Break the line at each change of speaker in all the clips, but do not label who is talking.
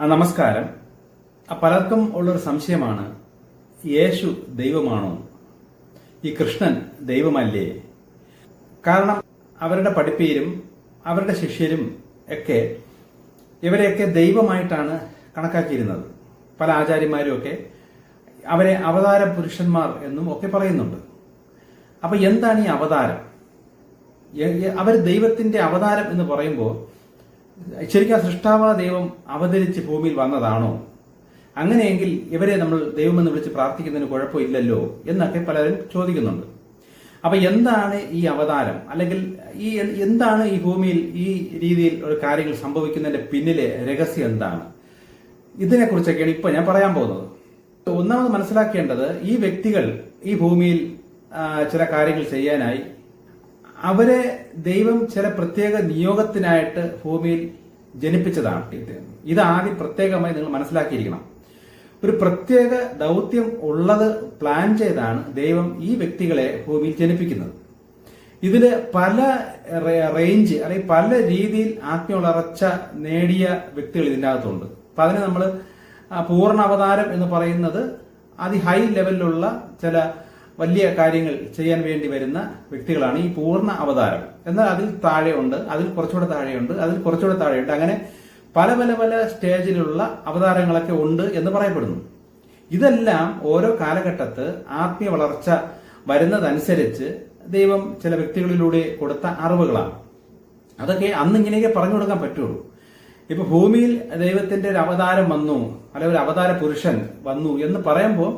നമസ്കാരം. പലർക്കും ഉള്ളൊരു സംശയമാണ് യേശു ദൈവമാണോ? ഈ കൃഷ്ണൻ ദൈവമല്ലേ? കാരണം അവരുടെ പഠിപ്പീരും അവരുടെ ശിഷ്യരും ഒക്കെ ഇവരെയൊക്കെ ദൈവമായിട്ടാണ് കണക്കാക്കിയിരുന്നത്. പല ആചാര്യന്മാരും ഒക്കെ അവരെ അവതാര പുരുഷന്മാർ എന്നും ഒക്കെ പറയുന്നുണ്ട്. അപ്പൊ എന്താണ് ഈ അവതാരം? അവർ ദൈവത്തിന്റെ അവതാരം എന്ന് പറയുമ്പോൾ ശരിക്കും ആ സൃഷ്ടാവ ദൈവം അവതരിച്ച് ഭൂമിയിൽ വന്നതാണോ? അങ്ങനെയെങ്കിൽ ഇവരെ നമ്മൾ ദൈവമെന്ന് വിളിച്ച് പ്രാർത്ഥിക്കുന്നതിന് കുഴപ്പമില്ലല്ലോ എന്നൊക്കെ പലരും ചോദിക്കുന്നുണ്ട്. അപ്പൊ എന്താണ് ഈ അവതാരം? അല്ലെങ്കിൽ ഈ എന്താണ് ഈ ഭൂമിയിൽ ഈ രീതിയിൽ ഒരു കാര്യങ്ങൾ സംഭവിക്കുന്നതിന്റെ പിന്നിലെ രഹസ്യം എന്താണ്? ഇതിനെക്കുറിച്ചൊക്കെയാണ് ഇപ്പൊ ഞാൻ പറയാൻ പോകുന്നത്. ഒന്നാമത് മനസ്സിലാക്കേണ്ടത് ഈ വ്യക്തികൾ ഈ ഭൂമിയിൽ ചില കാര്യങ്ങൾ ചെയ്യാനായി അവരെ ദൈവം ചില പ്രത്യേക നിയോഗത്തിനായിട്ട് ഭൂമിയിൽ ജനിപ്പിച്ചതാണ് ഇത് ആദ്യം പ്രത്യേകമായി നിങ്ങൾ മനസ്സിലാക്കിയിരിക്കണം. ഒരു പ്രത്യേക ദൗത്യം ഉള്ളത് പ്ലാൻ ചെയ്താണ് ദൈവം ഈ വ്യക്തികളെ ഭൂമിയിൽ ജനിപ്പിക്കുന്നത്. ഇതിൽ പല റേഞ്ച് അല്ലെങ്കിൽ പല രീതിയിൽ ആത്മീയവളർച്ച നേടിയ വ്യക്തികൾ ഇതിന്റെ അകത്തുണ്ട് അപ്പൊ അതിന് നമ്മൾ പൂർണ അവതാരം എന്ന് പറയുന്നത് അതി ഹൈ ലെവലിലുള്ള ചില വലിയ കാര്യങ്ങൾ ചെയ്യാൻ വേണ്ടി വരുന്ന വ്യക്തികളാണ് ഈ പൂർണ അവതാരം എന്നാൽ അതിൽ താഴെയുണ്ട് അതിൽ കുറച്ചുകൂടെ താഴെയുണ്ട് അതിൽ കുറച്ചുകൂടെ താഴെയുണ്ട് അങ്ങനെ പല പല പല സ്റ്റേജിലുള്ള അവതാരങ്ങളൊക്കെ ഉണ്ട് എന്ന് പറയപ്പെടുന്നു. ഇതെല്ലാം ഓരോ കാലഘട്ടത്ത് ആത്മീയ വളർച്ച വരുന്നതനുസരിച്ച് ദൈവം ചില വ്യക്തികളിലൂടെ കൊടുത്ത അറിവുകളാണ്. അതൊക്കെ അന്ന് ഇങ്ങനെയൊക്കെ പറഞ്ഞു കൊടുക്കാൻ പറ്റുള്ളൂ. ഇപ്പൊ ഭൂമിയിൽ ദൈവത്തിന്റെ ഒരു അവതാരം വന്നു അല്ലെങ്കിൽ ഒരു അവതാര പുരുഷൻ വന്നു എന്ന് പറയുമ്പോൾ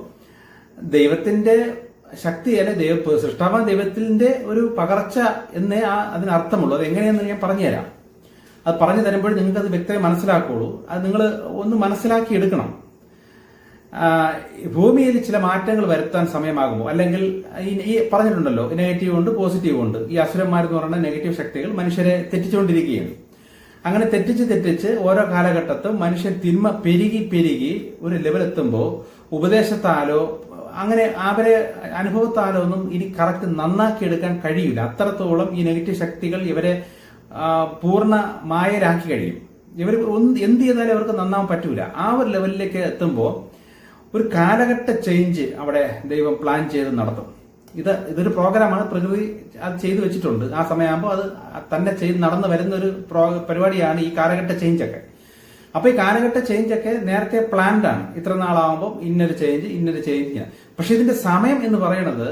ദൈവത്തിന്റെ ശക്തി അല്ലെ ദൈവ സൃഷ്ടാവാൻ ദൈവത്തിന്റെ ഒരു പകർച്ച എന്നേ ആ അതിന് അർത്ഥമുള്ളൂ. അത് എങ്ങനെയെന്ന് ഞാൻ പറഞ്ഞുതരാം. അത് പറഞ്ഞു തരുമ്പോൾ നിങ്ങൾക്ക് അത് വ്യക്തമായി മനസ്സിലാക്കുള്ളൂ. അത് നിങ്ങൾ ഒന്ന് മനസ്സിലാക്കി എടുക്കണം. ഭൂമിയിൽ ചില മാറ്റങ്ങൾ വരുത്താൻ സമയമാകുമോ? അല്ലെങ്കിൽ ഈ പറഞ്ഞിട്ടുണ്ടല്ലോ നെഗറ്റീവ് ഉണ്ട് പോസിറ്റീവ് ഉണ്ട്. ഈ അസുരന്മാരെന്ന് പറയുന്ന നെഗറ്റീവ് ശക്തികൾ മനുഷ്യരെ തെറ്റിച്ചുകൊണ്ടിരിക്കുകയാണ്. അങ്ങനെ തെറ്റിച്ച് തെറ്റിച്ച് ഓരോ കാലഘട്ടത്തും മനുഷ്യൻ തിന്മ പെരുകി പെരുകി ഒരു ലെവലെത്തുമ്പോൾ ഉപദേശത്താലോ അങ്ങനെ അവരെ അനുഭവത്താലോ ഒന്നും ഇനി കറക്റ്റ് നന്നാക്കി എടുക്കാൻ കഴിയില്ല. അത്രത്തോളം ഈ നെഗറ്റീവ് ശക്തികൾ ഇവരെ പൂർണ മായരാക്കി കഴിയും. ഇവർ എന്ത് ചെയ്താലും അവർക്ക് നന്നാവാൻ പറ്റൂല. ആ ഒരു ലെവലിലേക്ക് എത്തുമ്പോൾ ഒരു കാലഘട്ട ചേഞ്ച് അവിടെ ദൈവം പ്ലാൻ ചെയ്ത് നടത്തും. ഇത് ഇതൊരു പ്രോഗ്രാമാണ് പ്രകൃതി അത് ചെയ്തു വെച്ചിട്ടുണ്ട്. ആ സമയമാകുമ്പോൾ അത് തന്നെ ചെയ്ത് നടന്നു വരുന്ന ഒരു പ്രോ പരിപാടിയാണ് ഈ കാലഘട്ട ചേഞ്ച് അപ്പൊ ഈ കാലഘട്ട ചേഞ്ച് ഒക്കെ നേരത്തെ പ്ലാൻഡ് ആണ്. ഇത്ര നാളാവുമ്പോൾ ഇന്നൊരു ചേഞ്ച് ഇന്നൊരു ചേഞ്ച് പക്ഷെ ഇതിന്റെ സമയം എന്ന് പറയുന്നത്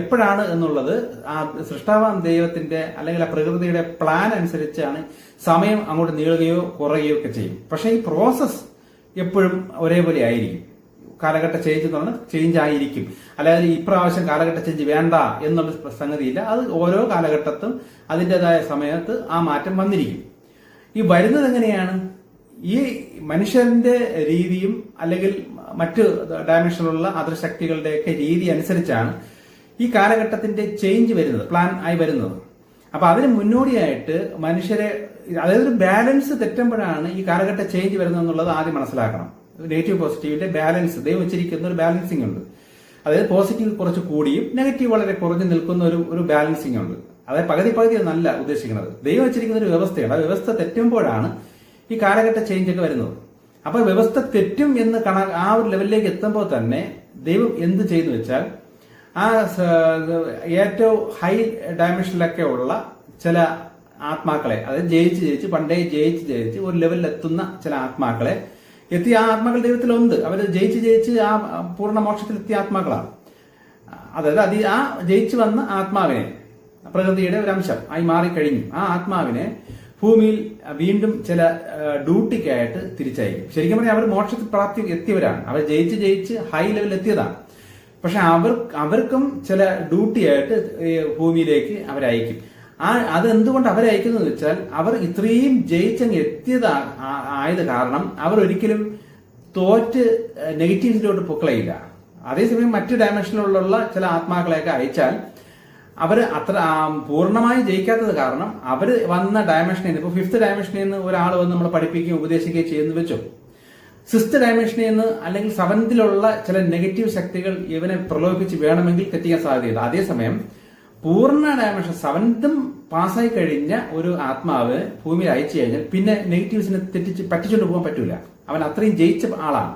എപ്പോഴാണ് എന്നുള്ളത് ആ സൃഷ്ടാവാൻ ദൈവത്തിന്റെ അല്ലെങ്കിൽ ആ പ്രകൃതിയുടെ പ്ലാൻ അനുസരിച്ചാണ് സമയം അങ്ങോട്ട് നീളുകയോ കുറയുകയോ ഒക്കെ ചെയ്യും. പക്ഷെ ഈ പ്രോസസ് എപ്പോഴും ഒരേപോലെ ആയിരിക്കും. കാലഘട്ട ചേഞ്ച് എന്ന് പറഞ്ഞാൽ ചേഞ്ച് ആയിരിക്കും. അല്ലാതെ ഇപ്രാവശ്യം കാലഘട്ട ചേഞ്ച് വേണ്ട എന്നുള്ള സംഗതിയില്ല. അത് ഓരോ കാലഘട്ടത്തും അതിന്റെതായ സമയത്ത് ആ മാറ്റം വന്നിരിക്കും. ഈ വരുന്നത് എങ്ങനെയാണ്? ഈ മനുഷ്യന്റെ രീതിയും അല്ലെങ്കിൽ മറ്റ് ഡയമെൻഷനിലുള്ള അതൃശക്തികളുടെയൊക്കെ രീതി അനുസരിച്ചാണ് ഈ കാലഘട്ടത്തിന്റെ ചേഞ്ച് വരുന്നത് പ്ലാൻ ആയി വരുന്നത്. അപ്പൊ അതിന് മുന്നോടിയായിട്ട് മനുഷ്യരെ അതായത് ഒരു ബാലൻസ് തെറ്റുമ്പോഴാണ് ഈ കാലഘട്ട ചേഞ്ച് വരുന്നത് എന്നുള്ളത് ആദ്യം മനസ്സിലാക്കണം. നെഗറ്റീവ് പോസിറ്റീവിന്റെ ബാലൻസ് ദൈവം വെച്ചിരിക്കുന്ന ഒരു ബാലൻസിംഗ് ഉണ്ട്. അതായത് പോസിറ്റീവ് കുറച്ച് കൂടിയും നെഗറ്റീവ് വളരെ കുറഞ്ഞു നിൽക്കുന്ന ഒരു ഒരു ബാലൻസിംഗ് ഉണ്ട്. അതായത് പകുതി പകുതി എന്നല്ല ഉദ്ദേശിക്കുന്നത്. ദൈവം വെച്ചിരിക്കുന്ന ഒരു വ്യവസ്ഥയാണ്. ആ വ്യവസ്ഥ തെറ്റുമ്പോഴാണ് ഈ കാലഘട്ട ചേഞ്ച് ഒക്കെ വരുന്നത്. അപ്പൊ വ്യവസ്ഥ തെറ്റും എന്ന് കണ ആ ഒരു ലെവലിലേക്ക് എത്തുമ്പോൾ തന്നെ ദൈവം എന്ത് ചെയ്യുന്നു വെച്ചാൽ ആ ഏറ്റവും ഹൈ ഡയമെൻഷനിലൊക്കെ ഉള്ള ചില ആത്മാക്കളെ അതായത് ജയിച്ച് ജയിച്ച് പണ്ടേ ജയിച്ച് ജയിച്ച് ഒരു ലെവലിൽ എത്തുന്ന ചില ആത്മാക്കളെ എത്തിയ ആ ആത്മാക്കൾ ദൈവത്തിലുണ്ട്. അവർ ജയിച്ച് ജയിച്ച് ആ പൂർണ മോക്ഷത്തിൽ എത്തിയ ആത്മാക്കളാണ്. അതായത് അത് ആ ജയിച്ചു വന്ന ആത്മാവിനെ പ്രകൃതിയുടെ ഒരു അംശം ആയി മാറിക്കഴിഞ്ഞു. ആ ആത്മാവിനെ ഭൂമിയിൽ വീണ്ടും ചില ഡ്യൂട്ടിക്കായിട്ട് തിരിച്ചയക്കും. ശരിക്കും പറഞ്ഞാൽ അവർ മോക്ഷത്തിൽ പ്രാപ്തി എത്തിയവരാണ്. അവർ ജയിച്ച് ജയിച്ച് ഹൈ ലെവലിൽ എത്തിയതാണ്. പക്ഷെ അവർ അവർക്കും ചില ഡ്യൂട്ടിയായിട്ട് ഭൂമിയിലേക്ക് അവരയക്കും. ആ അത് എന്തുകൊണ്ട് അവരെ അയക്കുന്നത് വെച്ചാൽ അവർ ഇത്രയും ജയിച്ചങ്ങ് എത്തിയത് ആയത് കാരണം അവർ ഒരിക്കലും തോറ്റ് നെഗറ്റീവ്സിലോട്ട് പൊക്കളയില്ല. അതേസമയം മറ്റു ഡയമെൻഷനിലുള്ള ചില ആത്മാക്കളെയൊക്കെ അയച്ചാൽ അവർ അത്ര പൂർണമായി ജയിക്കാത്തത് കാരണം അവർ വന്ന ഡയമെൻഷനിൽ നിന്ന് ഇപ്പൊ ഫിഫ്ത്ത് ഡയമെൻഷനിൽ നിന്ന് ഒരാൾ വന്ന് നമ്മളെ പഠിപ്പിക്കുകയും ഉപദേശിക്കുകയും ചെയ്യുന്നു വെച്ചോ? സിക്സ്ത് ഡയമെൻഷനിൽ നിന്ന് അല്ലെങ്കിൽ സെവൻത്തിലുള്ള ചില നെഗറ്റീവ് ശക്തികൾ ഇവനെ പ്രലോഭിപ്പിച്ച് വേണമെങ്കിൽ തെറ്റിക്കാൻ സാധ്യതയുണ്ട് അതേസമയം പൂർണ ഡയമെൻഷൻ സെവൻത്തും പാസ്സായി കഴിഞ്ഞ ഒരു ആത്മാവ് ഭൂമിയിൽ അയച്ചു കഴിഞ്ഞാൽ പിന്നെ നെഗറ്റീവ്സിനെ തെറ്റിച്ച് പറ്റിച്ചുകൊണ്ട് പോകാൻ പറ്റൂല. അവൻ അത്രയും ജയിച്ച ആളാണ്.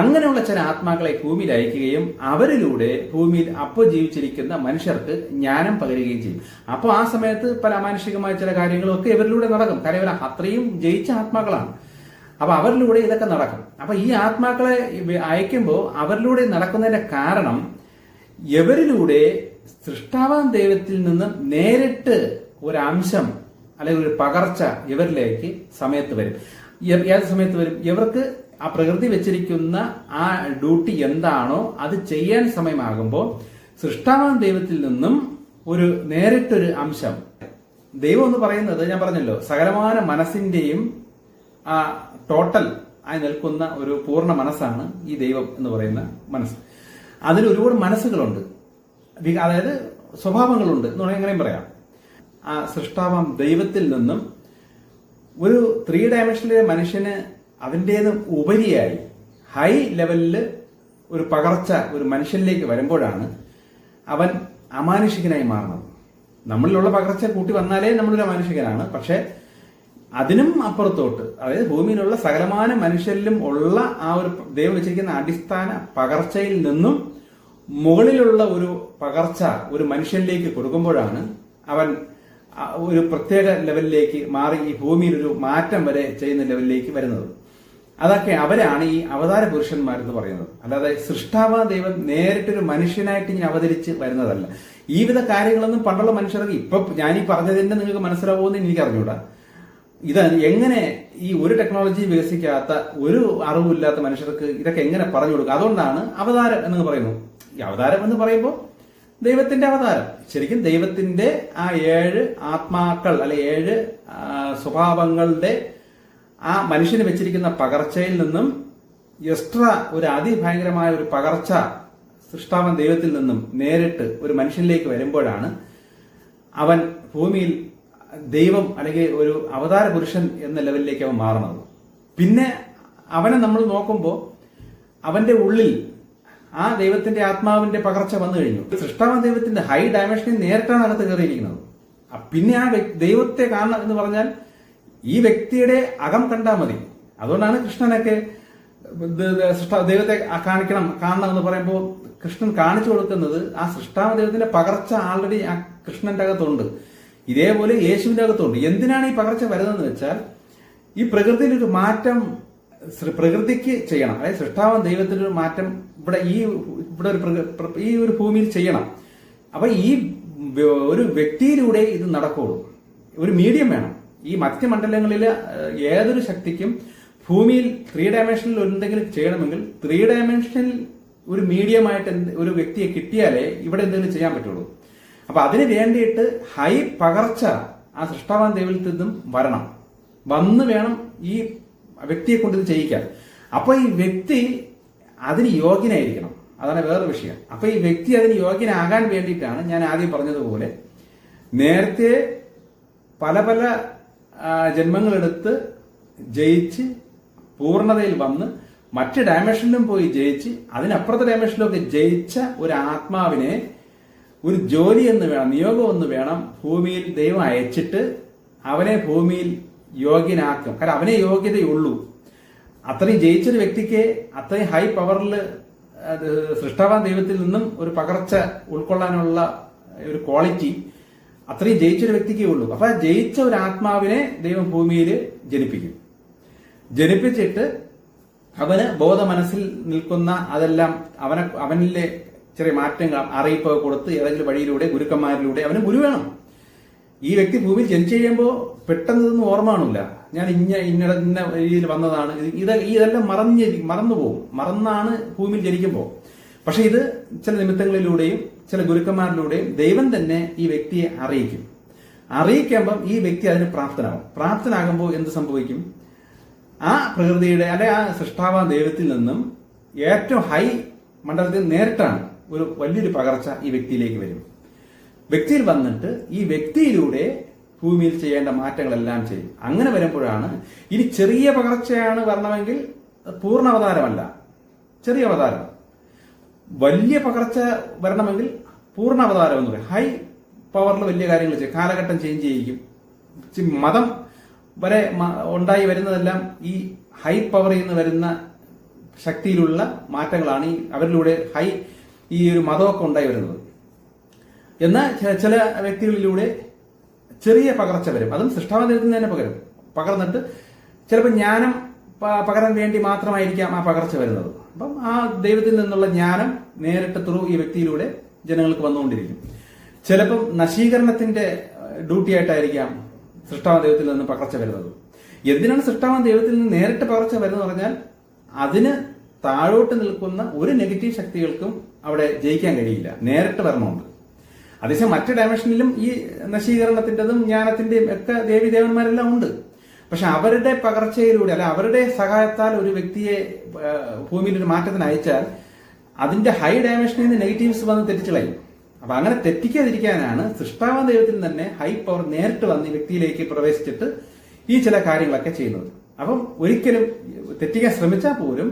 അങ്ങനെയുള്ള ചില ആത്മാക്കളെ ഭൂമിയിൽ അയക്കുകയും അവരിലൂടെ ഭൂമിയിൽ അപ്പോൾ ജീവിച്ചിരിക്കുന്ന മനുഷ്യർക്ക് ജ്ഞാനം പകരുകയും ചെയ്യും. അപ്പോൾ ആ സമയത്ത് പല അമാനുഷികമായ ചില കാര്യങ്ങളൊക്കെ ഇവരിലൂടെ നടക്കും. കാര്യം ഇവർ അത്രയും ജയിച്ച ആത്മാക്കളാണ്. അപ്പൊ അവരിലൂടെ ഇതൊക്കെ നടക്കും. അപ്പൊ ഈ ആത്മാക്കളെ അയക്കുമ്പോൾ അവരിലൂടെ നടക്കുന്നതിന്റെ കാരണം ഇവരിലൂടെ സൃഷ്ടാവാൻ ദൈവത്തിൽ നിന്നും നേരിട്ട് ഒരു അംശം അല്ലെങ്കിൽ ഒരു പകർച്ച ഇവരിലേക്ക് സമയത്ത് വരും. ഏത് സമയത്ത് വരും? ഇവർക്ക് ആ പ്രകൃതി വെച്ചിരിക്കുന്ന ആ ഡ്യൂട്ടി എന്താണോ അത് ചെയ്യാൻ സമയമാകുമ്പോൾ സൃഷ്ടാവാൻ ദൈവത്തിൽ നിന്നും ഒരു നേരിട്ടൊരു അംശം. ദൈവം എന്ന് പറയുന്നത് ഞാൻ പറഞ്ഞല്ലോ സകലമാന മനസ്സിന്റെയും ആ ടോട്ടൽ ആയി നിൽക്കുന്ന ഒരു പൂർണ മനസ്സാണ് ഈ ദൈവം എന്ന് പറയുന്ന മനസ്സ്. അതിൽ ഒരുപാട് മനസ്സുകളുണ്ട്. അതായത് സ്വഭാവങ്ങളുണ്ട് എന്ന് പറഞ്ഞാൽ എങ്ങനെയും പറയാം. ആ സൃഷ്ടാവാം ദൈവത്തിൽ നിന്നും ഒരു ത്രീ ഡയമെൻഷനിലെ മനുഷ്യന് അതിന്റെത് ഉപരിയായി ഹൈ ലെവലിൽ ഒരു പകർച്ച ഒരു മനുഷ്യനിലേക്ക് വരുമ്പോഴാണ് അവൻ അമാനുഷികനായി മാറുന്നത്. നമ്മളിലുള്ള പകർച്ച കൂട്ടി വന്നാലേ നമ്മളൊരു അമാനുഷികനാണ്. പക്ഷെ അതിനും അപ്പുറത്തോട്ട് അതായത് ഭൂമിയിലുള്ള സകലമാന മനുഷ്യരിലും ഉള്ള ആ ഒരു ദൈവം വെച്ചിരിക്കുന്ന അടിസ്ഥാന പകർച്ചയിൽ നിന്നും മുകളിലുള്ള ഒരു പകർച്ച ഒരു മനുഷ്യനിലേക്ക് കൊടുക്കുമ്പോഴാണ് അവൻ ഒരു പ്രത്യേക ലെവലിലേക്ക് മാറി ഈ ഭൂമിയിൽ ഒരു മാറ്റം വരെ ചെയ്യുന്ന ലെവലിലേക്ക് വരുന്നത്. അതൊക്കെ അവരാണ് ഈ അവതാര പുരുഷന്മാർ എന്ന് പറയുന്നത്. അല്ലാതെ സൃഷ്ടാവ ദൈവം നേരിട്ടൊരു മനുഷ്യനായിട്ട് ഇങ്ങനെ അവതരിച്ച് വരുന്നതല്ല. ഈ വിധ കാര്യങ്ങളൊന്നും പണ്ടുള്ള മനുഷ്യർക്ക് ഇപ്പൊ ഈ പറഞ്ഞതിന്റെ നിങ്ങൾക്ക് മനസ്സിലാവുമെന്ന് എനിക്ക് അറിഞ്ഞൂടാ. ഇത് എങ്ങനെ ഈ ഒരു ടെക്നോളജി വികസിക്കാത്ത ഒരു അറിവില്ലാത്ത മനുഷ്യർക്ക് ഇതൊക്കെ എങ്ങനെ പറഞ്ഞു കൊടുക്കുക അതുകൊണ്ടാണ് അവതാരം എന്ന് പറയുന്നത് ഈ അവതാരം എന്ന് പറയുമ്പോൾ ദൈവത്തിന്റെ അവതാരം. ശരിക്കും ദൈവത്തിന്റെ ആ ഏഴ് ആത്മാക്കൾ അല്ലെ ഏഴ് സ്വഭാവങ്ങളുടെ ആ മനുഷ്യന് വെച്ചിരിക്കുന്ന പകർച്ചയിൽ നിന്നും എക്സ്ട്രാ ഒരു അതിഭയങ്കരമായ ഒരു പകർച്ച സൃഷ്ടാവൻ ദൈവത്തിൽ നിന്നും നേരിട്ട് ഒരു മനുഷ്യനിലേക്ക് വരുമ്പോഴാണ് അവൻ ഭൂമിയിൽ ദൈവം അല്ലെങ്കിൽ ഒരു അവതാര പുരുഷൻ എന്ന ലെവലിലേക്ക് അവൻ മാറുന്നത്. പിന്നെ അവനെ നമ്മൾ നോക്കുമ്പോൾ അവന്റെ ഉള്ളിൽ ആ ദൈവത്തിന്റെ ആത്മാവിന്റെ പകർച്ച വന്നു കഴിഞ്ഞു. സൃഷ്ടാവൻ ദൈവത്തിന്റെ ഹൈ ഡയമെൻഷനിൽ നേരിട്ടാണ് അകത്ത് കയറിയിരിക്കുന്നത്. പിന്നെ ആ ദൈവത്തെ കാണണം എന്ന് പറഞ്ഞാൽ ഈ വ്യക്തിയുടെ അകം കണ്ടാൽ മതി. അതുകൊണ്ടാണ് കൃഷ്ണനൊക്കെ ദൈവത്തെ കാണിക്കണം കാണണം എന്ന് പറയുമ്പോൾ കൃഷ്ണൻ കാണിച്ചു കൊടുക്കുന്നത് ആ സൃഷ്ടാവ ദൈവത്തിന്റെ പകർച്ച ആൾറെഡി ആ കൃഷ്ണന്റെ അകത്തുണ്ട്. ഇതേപോലെ യേശുവിന്റെ അകത്തുണ്ട്. എന്തിനാണ് ഈ പകർച്ച വരുന്നതെന്ന് വെച്ചാൽ ഈ പ്രകൃതിയിൽ ഒരു മാറ്റം പ്രകൃതിക്ക് ചെയ്യണം. അതായത് സൃഷ്ടാവൻ ദൈവത്തിന്റെ ഒരു മാറ്റം ഇവിടെ ഈ ഇവിടെ ഒരു ഈ ഒരു ഭൂമിയിൽ ചെയ്യണം. അപ്പൊ ഈ ഒരു വ്യക്തിയിലൂടെ ഇത് നടക്കുള്ളൂ ഒരു മീഡിയം വേണം. ഈ മധ്യമണ്ഡലങ്ങളിൽ ഏതൊരു ശക്തിക്കും ഭൂമിയിൽ ത്രീ ഡയമെൻഷനിൽ എന്തെങ്കിലും ചെയ്യണമെങ്കിൽ ത്രീ ഡയമെൻഷനിൽ ഒരു മീഡിയമായിട്ട് ഒരു വ്യക്തിയെ കിട്ടിയാലേ ഇവിടെ എന്തെങ്കിലും ചെയ്യാൻ പറ്റുള്ളൂ. അപ്പൊ അതിന് വേണ്ടിയിട്ട് ഹൈ പകർച്ച ആ സൃഷ്ടാവാൻ ദൈവത്തിൽ നിന്നും വരണം. വന്ന് വേണം ഈ വ്യക്തിയെ കൊണ്ട് ഇത് ചെയ്യിക്കാൻ. അപ്പൊ ഈ വ്യക്തി അതിന് യോഗ്യനായിരിക്കണം. അതാണ് വേറൊരു വിഷയം. അപ്പൊ ഈ വ്യക്തി അതിന് യോഗ്യനാകാൻ വേണ്ടിയിട്ടാണ് ഞാൻ ആദ്യം പറഞ്ഞതുപോലെ നേരത്തെ പല പല ജന്മങ്ങളെടുത്ത് ജയിച്ച് പൂർണതയിൽ വന്ന് മറ്റ് ഡയമെൻഷനിലും പോയി ജയിച്ച് അതിനപ്പുറത്തെ ഡയമെൻഷനിലൊക്കെ ജയിച്ച ഒരു ആത്മാവിനെ ഒരു ജോലി എന്ന് വേണം നിയോഗം എന്ന് വേണം ഭൂമിയിൽ ദൈവം അയച്ചിട്ട് അവനെ ഭൂമിയിൽ യോഗ്യനാക്കും കാരണം അവനെ യോഗ്യതയുള്ളൂ. അത്രയും ജയിച്ചൊരു വ്യക്തിക്ക് അത്രയും ഹൈ പവറിൽ സൃഷ്ടാവാൻ ദൈവത്തിൽ നിന്നും ഒരു പകർച്ച ഉൾക്കൊള്ളാനുള്ള ഒരു ക്വാളിറ്റി അത്രയും ജയിച്ചൊരു വ്യക്തിക്കേ ഉള്ളൂ. അപ്പൊ ജയിച്ച ഒരു ആത്മാവിനെ ദൈവം ഭൂമിയിൽ ജനിപ്പിക്കും. ജനിപ്പിച്ചിട്ട് അവന് ബോധ മനസ്സിൽ നിൽക്കുന്ന അതെല്ലാം അവനെ അവനിലെ ചെറിയ മാറ്റങ്ങൾ അറിയിപ്പൊക്കെ കൊടുത്ത് ഏതെങ്കിലും വഴിയിലൂടെ ഗുരുക്കന്മാരിലൂടെ അവന് ഗുരു വേണം. ഈ വ്യക്തി ഭൂമിയിൽ ജനിച്ചു കഴിയുമ്പോൾ പെട്ടെന്നൊന്നും ഓർമ്മ കാണില്ല ഞാൻ ഇന്ന ഇന്ന ഇന്ന രീതിയിൽ വന്നതാണ്. ഇത് ഇത് ഇതെല്ലാം മറഞ്ഞ് മറന്നു പോകും മറന്നാണ് ഭൂമിയിൽ ജനിക്കുമ്പോൾ പക്ഷെ ഇത് ചില നിമിത്തങ്ങളിലൂടെയും ചില ഗുരുക്കന്മാരിലൂടെയും ദൈവം തന്നെ ഈ വ്യക്തിയെ അറിയിക്കും. അറിയിക്കുമ്പം ഈ വ്യക്തി അതിന് പ്രാപ്തനാകും. പ്രാപ്തനാകുമ്പോൾ എന്ത് സംഭവിക്കും? ആ പ്രകൃതിയുടെ അല്ലെ ആ സൃഷ്ടാവ ദൈവത്തിൽ നിന്നും ഏറ്റവും ഹൈ മണ്ഡലത്തിൽ നേരിട്ടാണ് ഒരു വലിയൊരു പകർച്ച ഈ വ്യക്തിയിലേക്ക് വരും. വ്യക്തിയിൽ വന്നിട്ട് ഈ വ്യക്തിയിലൂടെ ഭൂമിയിൽ ചെയ്യേണ്ട മാറ്റങ്ങളെല്ലാം ചെയ്യും. അങ്ങനെ വരുമ്പോഴാണ് ഇനി ചെറിയ പകർച്ചയാണ് വരണമെങ്കിൽ പൂർണ അവതാരമല്ല. ചെറിയ അവതാരം. വലിയ പകർച്ച വരണമെങ്കിൽ പൂർണ അവതാരം എന്ന് പറയും. ഹൈ പവറിൽ വലിയ കാര്യങ്ങൾ ചെയ്യും. കാലഘട്ടം ചേഞ്ച് ചെയ്യിക്കും. മതം വരെ ഉണ്ടായി വരുന്നതെല്ലാം ഈ ഹൈ പവറിൽ നിന്ന് വരുന്ന ശക്തിയിലുള്ള മാറ്റങ്ങളാണ് ഈ അവരിലൂടെ ഹൈ ഈ ഒരു മതമൊക്കെ ഉണ്ടായി വരുന്നത്. എന്നാൽ ചില വ്യക്തികളിലൂടെ ചെറിയ പകർച്ച വരും. അതും സൃഷ്ടാവനത്തിൽ തന്നെ പകരും. പകർന്നിട്ട് ചിലപ്പോൾ ജ്ഞാനം പകരാൻ വേണ്ടി മാത്രമായിരിക്കാം ആ പകർച്ച വരുന്നത്. അപ്പം ആ ദൈവത്തിൽ നിന്നുള്ള ജ്ഞാനം നേരിട്ട് ത്രൂ ഈ വ്യക്തിയിലൂടെ ജനങ്ങൾക്ക് വന്നുകൊണ്ടിരിക്കും. ചിലപ്പം നശീകരണത്തിന്റെ ഡ്യൂട്ടി ആയിട്ടായിരിക്കാം സൃഷ്ടാവ ദൈവത്തിൽ നിന്ന് പകർച്ച വരുന്നത്. എന്തിനാണ് സൃഷ്ടാവ ദൈവത്തിൽ നിന്ന് നേരിട്ട് പകർച്ച വരുന്നത് പറഞ്ഞാൽ അതിന് താഴോട്ട് നിൽക്കുന്ന ഒരു നെഗറ്റീവ് ശക്തികൾക്കും അവിടെ ജയിക്കാൻ കഴിയില്ല. നേരിട്ട് വരണമുണ്ട്. അതേസമയം മറ്റു ഡയമെൻഷനിലും ഈ നശീകരണത്തിന്റെതും ജ്ഞാനത്തിന്റെയും ഒക്കെ ദേവീദേവന്മാരെല്ലാം ഉണ്ട്. പക്ഷെ അവരുടെ പകർച്ചയിലൂടെ അല്ല അവരുടെ സഹായത്താൽ ഒരു വ്യക്തിയെ ഭൂമിയിൽ ഒരു മാറ്റത്തിന് അയച്ചാൽ അതിന്റെ ഹൈ ഡയമെൻഷനിൽ നിന്ന് നെഗറ്റീവ്സ് വന്ന് തെറ്റിച്ചളയും അപ്പൊ അങ്ങനെ തെറ്റിക്കാതിരിക്കാനാണ് സൃഷ്ടാവ ദൈവത്തിൽ തന്നെ ഹൈ പവർ നേരിട്ട് വന്ന് വ്യക്തിയിലേക്ക് പ്രവേശിച്ചിട്ട് ഈ ചില കാര്യങ്ങളൊക്കെ ചെയ്യുന്നത്. അപ്പം ഒരിക്കലും തെറ്റിക്കാൻ ശ്രമിച്ചാൽ പോലും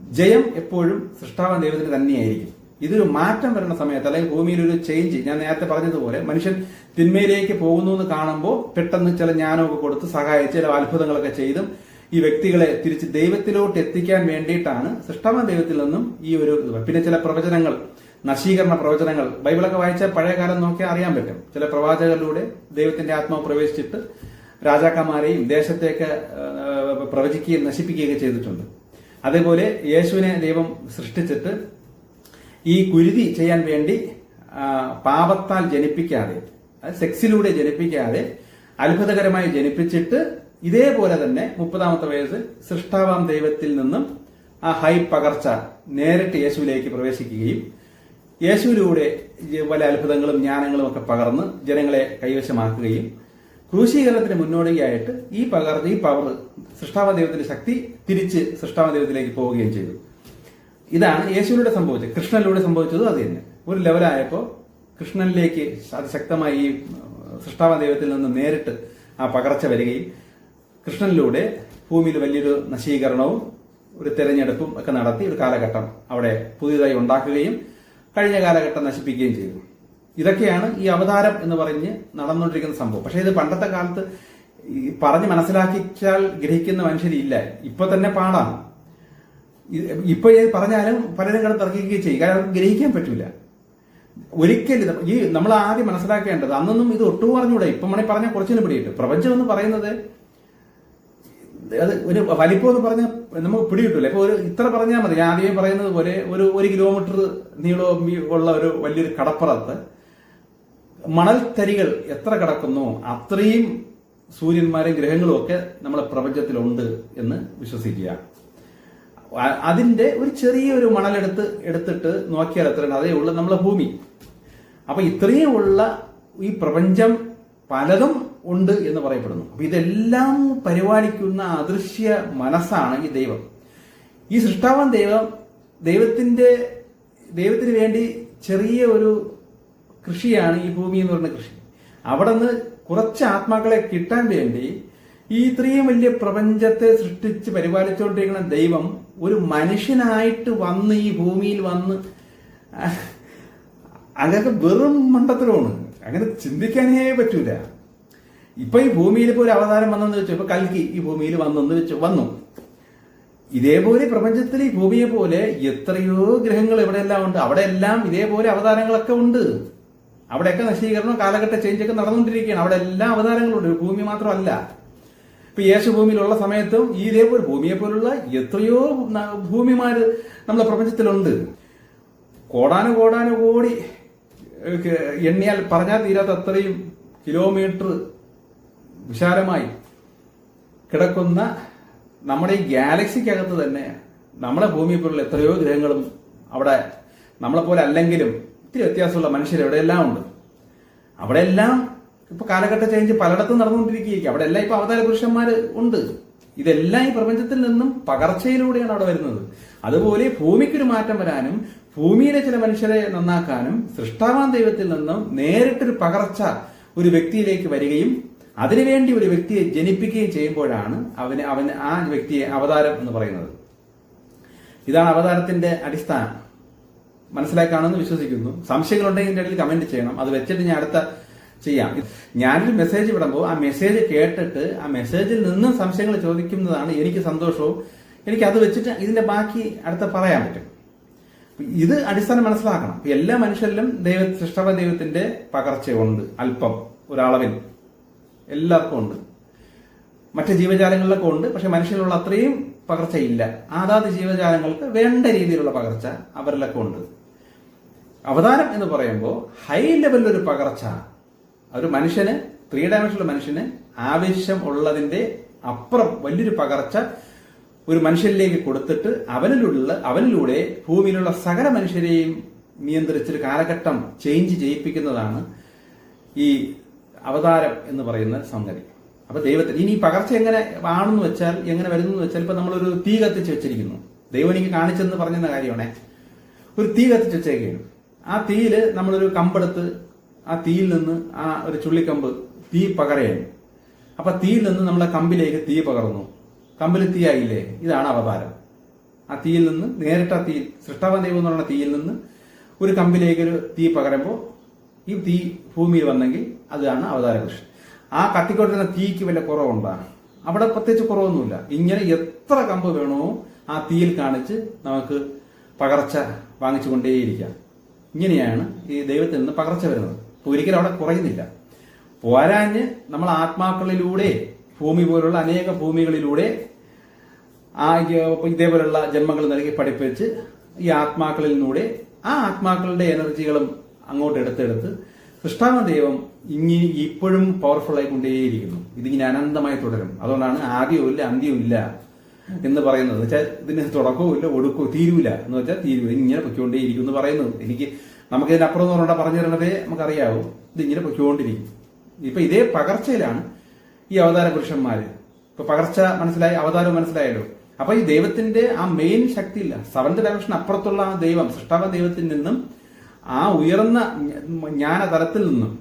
ജയം എപ്പോഴും സൃഷ്ടാവ ദൈവത്തിന് തന്നെയായിരിക്കും. ഇതൊരു മാറ്റം വരുന്ന സമയത്ത് അല്ലെങ്കിൽ ഭൂമിയിൽ ഒരു ചേഞ്ച് ഞാൻ നേരത്തെ പറഞ്ഞതുപോലെ മനുഷ്യൻ തിന്മയിലേക്ക് പോകുന്നു എന്ന് കാണുമ്പോൾ പെട്ടെന്ന് ചില ജ്ഞാനമൊക്കെ കൊടുത്ത് സഹായിച്ച് ചില അത്ഭുതങ്ങളൊക്കെ ചെയ്തും ഈ വ്യക്തികളെ തിരിച്ച് ദൈവത്തിലോട്ട് എത്തിക്കാൻ വേണ്ടിയിട്ടാണ് സൃഷ്ടമ ദൈവത്തിൽ നിന്നും ഈ ഒരു പിന്നെ ചില പ്രവചനങ്ങൾ നശീകരണ പ്രവചനങ്ങൾ. ബൈബിളൊക്കെ വായിച്ചാൽ പഴയ കാലം നോക്കിയാൽ അറിയാൻ പറ്റും. ചില പ്രവാചകരിലൂടെ ദൈവത്തിന്റെ ആത്മാവ് പ്രവേശിച്ചിട്ട് രാജാക്കന്മാരെയും ദേശത്തേക്ക് പ്രവചിക്കുകയും നശിപ്പിക്കുകയൊക്കെ ചെയ്തിട്ടുണ്ട്. അതേപോലെ യേശുവിനെ ദൈവം സൃഷ്ടിച്ചിട്ട് ഈ കുരുതി ചെയ്യാൻ വേണ്ടി പാപത്താൽ ജനിപ്പിക്കാതെ അത് സെക്സിലൂടെ ജനിപ്പിക്കാതെ അത്ഭുതകരമായി ജനിപ്പിച്ചിട്ട് ഇതേപോലെ തന്നെ മുപ്പതാമത്തെ വയസ്സിൽ സൃഷ്ടാവാം ദൈവത്തിൽ നിന്നും ആ ഹൈ പകർച്ച നേരിട്ട് യേശുവിലേക്ക് പ്രവേശിക്കുകയും യേശുവിലൂടെ പല അത്ഭുതങ്ങളും ജ്ഞാനങ്ങളും ഒക്കെ പകർന്ന് ജനങ്ങളെ കൈവശമാക്കുകയും ക്രൂശീകരണത്തിന് മുന്നോടിയായിട്ട് ഈ പകർച്ച ഈ പവർ സൃഷ്ടാവ ദൈവത്തിന്റെ ശക്തി തിരിച്ച് സൃഷ്ടാവ ദൈവത്തിലേക്ക് പോവുകയും ചെയ്തു. ഇതാണ് യേശുവിലൂടെ സംഭവിച്ചത് കൃഷ്ണനിലൂടെ സംഭവിച്ചതും അത് തന്നെ. ഒരു ലെവലായപ്പോൾ കൃഷ്ണനിലേക്ക് അതിശക്തമായി ഈ സൃഷ്ടാവ ദൈവത്തിൽ നിന്ന് നേരിട്ട് ആ പകർച്ച വരികയും കൃഷ്ണനിലൂടെ ഭൂമിയിൽ വലിയൊരു നശീകരണവും ഒരു തെരഞ്ഞെടുപ്പും ഒക്കെ നടത്തി ഒരു കാലഘട്ടം അവിടെ പുതിയതായി ഉണ്ടാക്കുകയും കഴിഞ്ഞ കാലഘട്ടം നശിപ്പിക്കുകയും ചെയ്തു. ഇതൊക്കെയാണ് ഈ അവതാരം എന്ന് പറഞ്ഞ് നടന്നുകൊണ്ടിരിക്കുന്ന സംഭവം. പക്ഷേ ഇത് പണ്ടത്തെ കാലത്ത് പറഞ്ഞ് മനസ്സിലാക്കിച്ചാൽ ഗ്രഹിക്കുന്ന മനുഷ്യരില്ല ഇപ്പൊ തന്നെ പാടാണ്. ഇപ്പൊ പറഞ്ഞാലും പലരും കണ്ട് തർക്കിക്കുകയും ചെയ്യും. കാരണം ഗ്രഹിക്കാൻ പറ്റൂല. ഒരിക്കലും ഈ നമ്മൾ ആദ്യം മനസ്സിലാക്കേണ്ടത് അന്നൊന്നും ഇത് ഒട്ടും പറഞ്ഞൂടെ ഇപ്പൊ മണി പറഞ്ഞാൽ കുറച്ചിനും പിടിയിട്ട് പ്രപഞ്ചം എന്ന് പറയുന്നത് അത് ഒരു വലിപ്പം എന്ന് പറഞ്ഞാൽ നമുക്ക് പിടികിട്ടില്ല ഇപ്പൊ ഒരു ഇത്ര പറഞ്ഞാൽ മതി. ഞാൻ ആദ്യമേ പറയുന്നത് പോലെ ഒരു ഒരു കിലോമീറ്റർ നീളവും ഉള്ള ഒരു വലിയൊരു കടപ്പുറത്ത് മണൽത്തരികൾ എത്ര കിടക്കുന്നു അത്രയും സൂര്യന്മാരും ഗ്രഹങ്ങളും ഒക്കെ നമ്മളെ പ്രപഞ്ചത്തിലുണ്ട് എന്ന് വിശ്വസിക്കുക. അ- അതിന്റെ ഒരു ചെറിയൊരു മണലെടുത്ത് എടുത്തിട്ട് നോക്കിയാൽ എത്രയാണ് അതേ ഉള്ളു നമ്മളെ ഭൂമി. അപ്പൊ ഇത്രയും ഉള്ള ഈ പ്രപഞ്ചം പലതും ഉണ്ട് എന്ന് പറയപ്പെടുന്നു. അപ്പൊ ഇതെല്ലാം പരിപാലിക്കുന്ന അദൃശ്യ മനസ്സാണ് ഈ ദൈവം. ഈ സൃഷ്ടാവൻ ദൈവം ദൈവത്തിന്റെ ദൈവത്തിന് വേണ്ടി ചെറിയ ഒരു കൃഷിയാണ് ഈ ഭൂമി എന്ന് പറയുന്ന കൃഷി. അവിടെ നിന്ന് കുറച്ച് ആത്മാക്കളെ കിട്ടാൻ വേണ്ടി ഈ ഇത്രയും വലിയ പ്രപഞ്ചത്തെ സൃഷ്ടിച്ച് പരിപാലിച്ചുകൊണ്ടിരിക്കുന്ന ദൈവം ഒരു മനുഷ്യനായിട്ട് വന്ന് ഈ ഭൂമിയിൽ വന്ന് അതൊക്കെ വെറും മണ്ടത്തരമാണ്. അങ്ങനെ ചിന്തിക്കാനേ പറ്റൂല. ഇപ്പൊ ഈ ഭൂമിയിൽ ഇപ്പൊ ഒരു അവതാരം വന്നെന്ന് വെച്ചു ഇപ്പൊ കൽക്കി ഈ ഭൂമിയിൽ വന്നെന്ന് വെച്ചു വന്നു. ഇതേപോലെ പ്രപഞ്ചത്തിൽ ഈ ഭൂമിയെ പോലെ എത്രയോ ഗ്രഹങ്ങൾ എവിടെയെല്ലാം ഉണ്ട്. അവിടെ എല്ലാം ഇതേപോലെ അവതാരങ്ങളൊക്കെ ഉണ്ട്. അവിടെയൊക്കെ നശീകരണം കാലഘട്ട ചേഞ്ച് ഒക്കെ നടന്നുകൊണ്ടിരിക്കുകയാണ്. അവിടെ എല്ലാ അവതാരങ്ങളുണ്ട് ഭൂമി മാത്രമല്ല. ഇപ്പൊ യേശു ഭൂമിയിലുള്ള സമയത്തും ഈ ഇതേപോലെ ഭൂമിയെ പോലുള്ള എത്രയോ ഭൂമിമാര് നമ്മളെ പ്രപഞ്ചത്തിലുണ്ട്. കോടാനു കോടാനു കോടി എണ്ണിയാൽ പറഞ്ഞാൽ തീരാത്ത അത്രയും കിലോമീറ്റർ വിശാലമായി കിടക്കുന്ന നമ്മുടെ ഈ ഗാലക്സിക്കകത്ത് തന്നെ നമ്മളെ ഭൂമിയെ പോലുള്ള എത്രയോ ഗ്രഹങ്ങളും അവിടെ നമ്മളെ പോലെ അല്ലെങ്കിലും ഇത്തിരി വ്യത്യാസമുള്ള മനുഷ്യർ എവിടെയെല്ലാം ഉണ്ട്? അവിടെ എല്ലാം ഇപ്പൊ കാലഘട്ട ചേഞ്ച് പലയിടത്തും നടന്നുകൊണ്ടിരിക്കുകയായിരിക്കും. അവിടെ എല്ലാം ഇപ്പൊ അവതാര പുരുഷന്മാർ ഉണ്ട്. ഇതെല്ലാം ഈ പ്രപഞ്ചത്തിൽ നിന്നും പകർച്ചയിലൂടെയാണ് അവിടെ വരുന്നത്. അതുപോലെ ഭൂമിക്കൊരു മാറ്റം വരാനും ഭൂമിയിലെ ചില മനുഷ്യരെ നന്നാക്കാനും സൃഷ്ടാവാൻ ദൈവത്തിൽ നിന്നും നേരിട്ടൊരു പകർച്ച ഒരു വ്യക്തിയിലേക്ക് വരികയും അതിനുവേണ്ടി ഒരു വ്യക്തിയെ ജനിപ്പിക്കുകയും ചെയ്യുമ്പോഴാണ് അവന് അവന് ആ വ്യക്തിയെ അവതാരം എന്ന് പറയുന്നത്. ഇതാണ് അവതാരത്തിന്റെ അടിസ്ഥാനം. മനസ്സിലാക്കാണെന്ന് വിശ്വസിക്കുന്നു. സംശയങ്ങളുണ്ടെങ്കിൽ എന്റെ ഇടയിൽ കമന്റ് ചെയ്യണം. അത് വെച്ചിട്ട് ഞാൻ അടുത്ത ചെയ്യാം. ഞാനൊരു മെസ്സേജ് വിടുമ്പോൾ ആ മെസ്സേജ് കേട്ടിട്ട് ആ മെസ്സേജിൽ നിന്നും സംശയങ്ങൾ ചോദിക്കുന്നതാണ് എനിക്ക് സന്തോഷവും. എനിക്ക് അത് വെച്ചിട്ട് ഇതിന്റെ ബാക്കി അടുത്ത പറയാൻ പറ്റും. ഇത് അടിസ്ഥാനം മനസ്സിലാക്കണം. എല്ലാ മനുഷ്യരിലും ദൈവ സൃഷ്ടവ ദൈവത്തിന്റെ പകർച്ചയുണ്ട് അല്പം ഒരളവിൽ. എല്ലാവർക്കും ഉണ്ട്. മറ്റ് ജീവജാലങ്ങളിലൊക്കെ ഉണ്ട് പക്ഷെ മനുഷ്യരിലുള്ള അത്രയും പകർച്ചയില്ല. അതാത് ജീവജാലങ്ങൾക്ക് വേണ്ട രീതിയിലുള്ള പകർച്ച അവരിലൊക്കെ ഉണ്ട്. അവതാരം എന്ന് പറയുമ്പോൾ ഹൈ ലെവലിൽ ഒരു പകർച്ച ഒരു മനുഷ്യന് ത്രീ ഡയമെൻഷനുള്ള മനുഷ്യന് ആവശ്യം ഉള്ളതിന്റെ അപ്പുറം വലിയൊരു പകർച്ച ഒരു മനുഷ്യനിലേക്ക് കൊടുത്തിട്ട് അവനിലുള്ള അവനിലൂടെ ഭൂമിയിലുള്ള സകല മനുഷ്യരെയും നിയന്ത്രിച്ചൊരു കാലഘട്ടം ചേഞ്ച് ചെയ്യിപ്പിക്കുന്നതാണ് ഈ അവതാരം എന്ന് പറയുന്ന സംഗതി. അപ്പൊ ദൈവത്തിന് ഇനി ഈ പകർച്ച എങ്ങനെ ആണെന്ന് വെച്ചാൽ എങ്ങനെ വരുന്നു എന്ന് വെച്ചാൽ ഇപ്പൊ നമ്മളൊരു തീ കത്തിച്ച് വെച്ചിരിക്കുന്നു. ദൈവം എനിക്ക് കാണിച്ചെന്ന് പറഞ്ഞെന്ന കാര്യമാണേ. ഒരു തീ കത്തിച്ച് വെച്ചേക്കാണ് ആ തീയിൽ നമ്മളൊരു കമ്പെടുത്ത് ആ തീയിൽ നിന്ന് ആ ഒരു ചുള്ളിക്കമ്പ് തീ പകരയാണ്. അപ്പൊ തീയിൽ നിന്ന് നമ്മളെ കമ്പിലേക്ക് തീ പകർന്നു. കമ്പിൽ തീയായില്ലേ ഇതാണ് അവതാരം. ആ തീയിൽ നിന്ന് നേരിട്ട് ആ തീ സൃഷ്ടാവൻ ദൈവം എന്ന് പറയുന്ന തീയിൽ നിന്ന് ഒരു കമ്പിലേക്ക് ഒരു തീ പകരുമ്പോൾ ഈ തീ ഭൂമിയിൽ വന്നെങ്കിൽ അതാണ് അവതാര കൃഷി ആ കത്തിക്കൊണ്ടിരുന്ന തീക്ക് വല്ല കുറവുണ്ടാണ് അവിടെ പ്രത്യേകിച്ച് കുറവൊന്നുമില്ല. ഇങ്ങനെ എത്ര കമ്പ് വേണോ ആ തീയിൽ കാണിച്ച് നമുക്ക് പകർച്ച വാങ്ങിച്ചുകൊണ്ടേയിരിക്കാം. ഇങ്ങനെയാണ് ഈ ദൈവത്തിൽ നിന്ന് പകർച്ച വരുന്നത്. ഒരിക്കലും അവിടെ കുറയുന്നില്ല. പോരാഞ്ഞ് നമ്മൾ ആത്മാക്കളിലൂടെ ഭൂമി പോലുള്ള അനേക ഭൂമികളിലൂടെ ആ ഇതേപോലുള്ള ജന്മങ്ങൾ നൽകി പഠിപ്പിച്ച് ഈ ആത്മാക്കളിൽ നിന്നൂടെ ആ ആത്മാക്കളുടെ എനർജികളും അങ്ങോട്ട് എടുത്തെടുത്ത് സൃഷ്ടാവ ദൈവം ഇനി ഇപ്പോഴും പവർഫുൾ ആയിക്കൊണ്ടേയിരിക്കുന്നു. ഇതിങ്ങനെ അനന്തമായി തുടരും. അതുകൊണ്ടാണ് ആദ്യവും ഇല്ല അന്ത്യവും ഇല്ല എന്ന് പറയുന്നത്. വെച്ചാൽ ഇതിന് തുടക്കവും ഇല്ല ഒടുക്കവും തീരൂല എന്ന് വെച്ചാൽ തീരൂല ഇങ്ങനെ പൊയ്ക്കൊണ്ടേയിരിക്കും എന്ന് പറയുന്നത്. എനിക്ക് നമുക്ക് ഇതിനപ്പുറം എന്ന് പറഞ്ഞാൽ പറഞ്ഞു തരണതേ നമുക്കറിയാവൂ. ഇതിങ്ങനെ പൊയ്ക്കൊണ്ടിരിക്കും. ഇപ്പൊ ഇതേ പകർച്ചയിലാണ് ഈ അവതാര പുരുഷന്മാര്. ഇപ്പൊ പകർച്ച മനസ്സിലായി അവതാരം മനസ്സിലായല്ലോ. അപ്പൊ ഈ ദൈവത്തിന്റെ ആ മെയിൻ ശക്തിയില്ല. സെവന്ത് ഡയറക്ഷൻ അപ്പുറത്തുള്ള ആ ദൈവം സൃഷ്ടാവ ദൈവത്തിൽ നിന്നും ആ ഉയർന്ന ജ്ഞാന തലത്തിൽ നിന്നും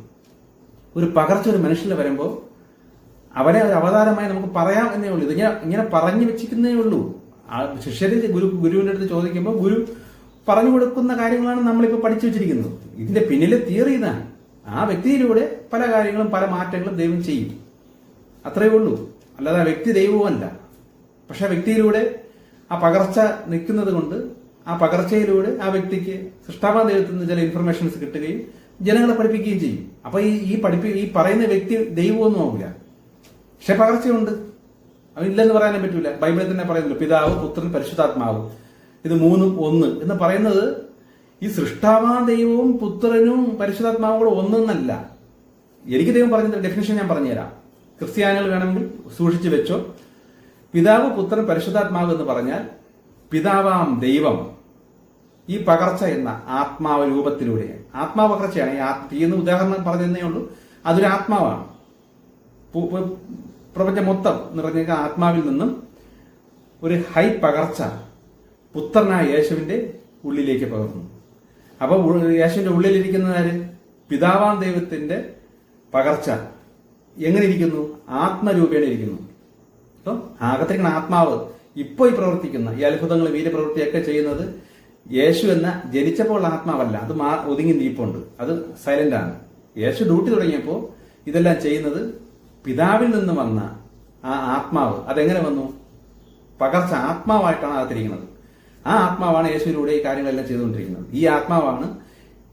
ഒരു പകർച്ച ഒരു മനുഷ്യന് വരുമ്പോൾ അവനെ ഒരു അവതാരമായി നമുക്ക് പറയാം എന്നേ ഉള്ളൂ. ഇതിങ്ങനെ ഇങ്ങനെ പറഞ്ഞു വെച്ചിരിക്കുന്നേ ഉള്ളൂ. ആ ശിഷ്യര് ഗുരു ഗുരുവിന്റെ അടുത്ത് ചോദിക്കുമ്പോൾ ഗുരു പറഞ്ഞു കൊടുക്കുന്ന കാര്യങ്ങളാണ് നമ്മളിപ്പോൾ പഠിച്ചു വെച്ചിരിക്കുന്നത്. ഇതിന്റെ പിന്നിലെ തിയറി ഇതാണ്. ആ വ്യക്തിയിലൂടെ പല കാര്യങ്ങളും പല മാറ്റങ്ങളും ദൈവം ചെയ്യും. അത്രയേ ഉള്ളൂ. അല്ലാതെ ആ വ്യക്തി ദൈവവുമല്ല പക്ഷെ ആ വ്യക്തിയിലൂടെ ആ പകർച്ച നിൽക്കുന്നത് കൊണ്ട് ആ പകർച്ചയിലൂടെ ആ വ്യക്തിക്ക് സൃഷ്ടാവാ ദൈവത്തിൽ നിന്ന് ചില ഇൻഫർമേഷൻസ് കിട്ടുകയും ജനങ്ങളെ പഠിപ്പിക്കുകയും ചെയ്യും. അപ്പൊ ഈ ഈ പഠിപ്പി ഈ പറയുന്ന വ്യക്തി ദൈവമൊന്നും ആവില്ല പക്ഷെ പകർച്ചയുണ്ട്. അവൻ ഇല്ലെന്ന് പറയാനും പറ്റൂല. ബൈബിളിൽ തന്നെ പറയുന്നുള്ളൂ പിതാവ് പുത്രൻ പരിശുദ്ധാത്മാവ്. ഇത് മൂന്നും ഒന്ന് എന്ന് പറയുന്നത് ഈ സൃഷ്ടാവാ ദൈവവും പുത്രനും പരിശുദ്ധാത്മാവും കൂടെ ഒന്നെന്നല്ല. എനിക്ക് ദൈവം പറഞ്ഞ ഡെഫിനേഷൻ ഞാൻ പറഞ്ഞുതരാം. ക്രിസ്ത്യാനികൾ വേണമെങ്കിൽ സൂക്ഷിച്ചു വെച്ചോ. പിതാവ് പുത്രൻ പരിശുദ്ധാത്മാവ് എന്ന് പറഞ്ഞാൽ പിതാവാം ദൈവം ഈ പകർച്ച എന്ന ആത്മാവ് രൂപത്തിലൂടെ. ആത്മാവ് പകർച്ചയാണ് ഈ എന്ന് ഉദാഹരണം പറഞ്ഞതേ ഉള്ളൂ. അതൊരു ആത്മാവാണ്. പ്രപഞ്ചം മൊത്തം നിറഞ്ഞ ആത്മാവിൽ നിന്നും ഒരു ഹൈ പകർച്ച പുത്രനായ യേശുവിന്റെ ഉള്ളിലേക്ക് പകർന്നു. അപ്പോൾ യേശുവിന്റെ ഉള്ളിലിരിക്കുന്നതാര് പിതാവാം ദൈവത്തിന്റെ പകർച്ച. എങ്ങനെ ഇരിക്കുന്നു? ആത്മരൂപേണ ഇരിക്കുന്നു. അപ്പൊ ആകത്തിരിക്കുന്ന ആത്മാവ് ഇപ്പോൾ ഈ പ്രവർത്തിക്കുന്ന ഈ അത്ഭുതങ്ങൾ വീരപ്രവൃത്തിയൊക്കെ ചെയ്യുന്നത് യേശു എന്ന ജനിച്ചപ്പോൾ ആത്മാവല്ല. അത് മാ ഒതുങ്ങി നീപ്പുണ്ട് അത് സൈലന്റ് ആണ്. യേശു ഡ്യൂട്ടി തുടങ്ങിയപ്പോൾ ഇതെല്ലാം ചെയ്യുന്നത് പിതാവിൽ നിന്ന് വന്ന ആ ആത്മാവ്. അതെങ്ങനെ വന്നു? പകർച്ച ആത്മാവായിട്ടാണ് അകത്തിരിക്കുന്നത്. ആ ആത്മാവാണ് യേശുവിലൂടെ ഈ കാര്യങ്ങളെല്ലാം ചെയ്തുകൊണ്ടിരിക്കുന്നത്. ഈ ആത്മാവാണ്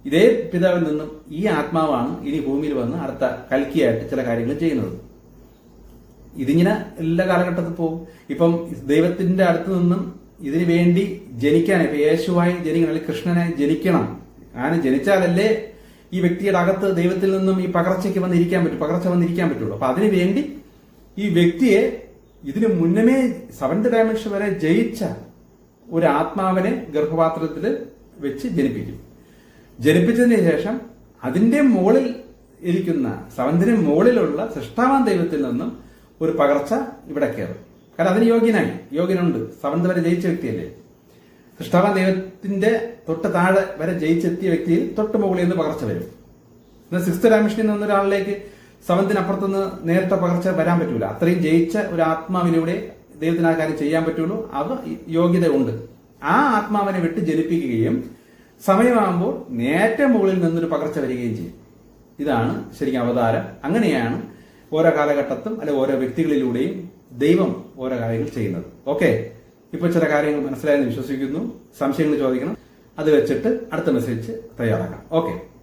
ഇതേ പിതാവിൽ നിന്നും ഈ ആത്മാവാണ് ഇനി ഭൂമിയിൽ വന്ന് അടുത്ത കൽക്കിയായിട്ട് ചില കാര്യങ്ങൾ ചെയ്യുന്നത്. ഇതിങ്ങനെ എല്ലാ കാലഘട്ടത്തിൽ പോകും. ഇപ്പം ദൈവത്തിന്റെ അടുത്ത് നിന്നും ഇതിനു വേണ്ടി ജനിക്കാൻ ഇപ്പൊ യേശുവായി ജനിക്കണം അല്ലെങ്കിൽ കൃഷ്ണനായി ജനിക്കണം. അങ്ങനെ ജനിച്ചാലല്ലേ ഈ വ്യക്തിയുടെ അകത്ത് ദൈവത്തിൽ നിന്നും ഈ പകർച്ചയ്ക്ക് വന്നിരിക്കാൻ പറ്റും പകർച്ച വന്നിരിക്കാൻ പറ്റുള്ളൂ. അപ്പൊ അതിനു വേണ്ടി ഈ വ്യക്തിയെ ഇതിനു മുന്നമേ സെവന്ത് ഡയമെൻഷൻ വരെ ജയിച്ച ഒരു ആത്മാവിനെ ഗർഭപാത്രത്തിൽ വെച്ച് ജനിപ്പിക്കും. ജനിപ്പിച്ചതിന് ശേഷം അതിന്റെ മുകളിൽ ഇരിക്കുന്ന സവന്തിന് മുകളിലുള്ള സൃഷ്ടാവാൻ ദൈവത്തിൽ നിന്നും ഒരു പകർച്ച ഇവിടെ കയറും. കാരണം അതിന് യോഗ്യനായി. യോഗ്യനുണ്ട്. സവന്ത് വരെ ജയിച്ച വ്യക്തിയല്ലേ? സൃഷ്ടാവാൻ ദൈവത്തിന്റെ തൊട്ട് താഴെ വരെ ജയിച്ചെത്തിയ വ്യക്തിയിൽ തൊട്ട് മുകളിൽ നിന്ന് പകർച്ച വരും. എന്നാൽ സിക്സ്ത് ഡയമെൻഷനിൽ നിന്ന് ഒരാളിലേക്ക് സെവന്തിനപ്പുറത്തുനിന്ന് നേരിട്ട പകർച്ച വരാൻ പറ്റൂല. അത്രയും ജയിച്ച ഒരു ആത്മാവിലൂടെ ദൈവത്തിന് ആ കാര്യം ചെയ്യാൻ പറ്റുള്ളൂ. അത് യോഗ്യതയുണ്ട്. ആ ആത്മാവിനെ വിട്ട് ജനിപ്പിക്കുകയും സമയമാകുമ്പോൾ നേറ്റ മുകളിൽ നിന്നൊരു പകർച്ച വരികയും ചെയ്യും. ഇതാണ് ശരിക്കും അവതാരം. അങ്ങനെയാണ് ഓരോ കാലഘട്ടത്തും അല്ലെ ഓരോ വ്യക്തികളിലൂടെയും ദൈവം ഓരോ കാര്യങ്ങൾ ചെയ്യുന്നത്. ഓക്കെ? ഇപ്പൊ ചില കാര്യങ്ങൾ മനസ്സിലായെന്ന് വിശ്വസിക്കുന്നു. സംശയങ്ങൾ ചോദിക്കണം. അത് വെച്ചിട്ട് അടുത്ത മെസ്സേജ് തയ്യാറാക്കാം. ഓക്കെ?